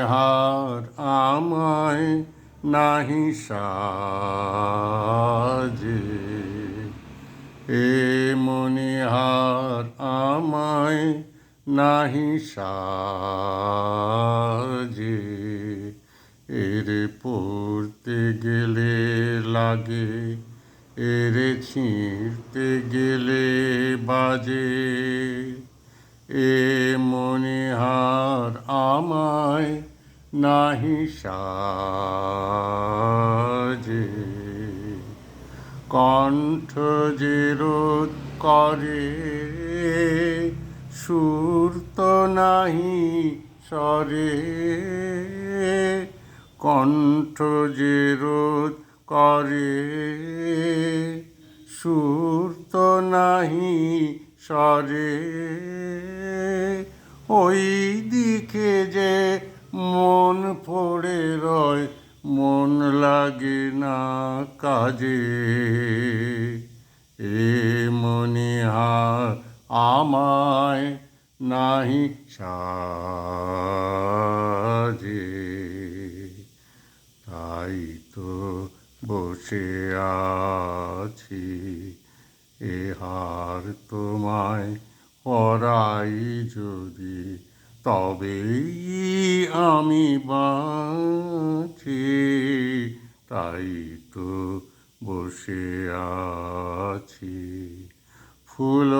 মনিহার আমায় নাহি সাজে। এ মনিহার আমায় নাহি সাজে। এর পড়তে গেলে লাগে, এর ছিঁড়তে গেলে বাজে। এ মনিহার আমায় নাহি সাজে। কণ্ঠ যে রোধ করে, সুর তো নাহি সরে কণ্ঠ যে রোধ করে, সুর তো নাহি সরে ওই দিকে যে মন পড়ে রয়, মন লাগে না কাজে। এ মনিহার আমায় নাহি সাজে। তাই তো বসে আছি। এ হার তোমায় পরাই যদি, তবেই আমি বাঁচি। তাই তো বসে আছি। ফুল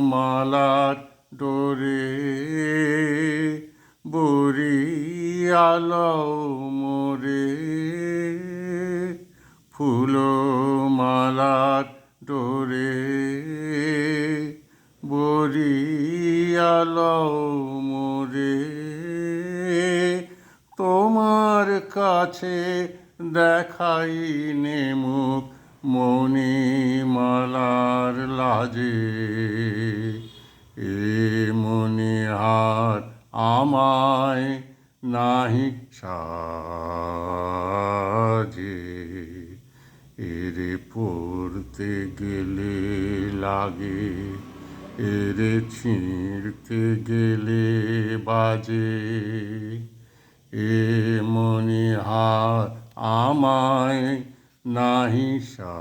মালার ডোরে বুড়ি আলো মোরে। ফুল মালার ডোরে বরি আলো মোরে। তোমার কাছে দেখাই নে মুখ মনি মালার লাজে। এ মনিহার আমায় নাহি সাজে। এরে পড়তে গেলে লাগে এরে ছিঁড়তে গেলে বাজে। এ মনে হার আমায় নাহি সা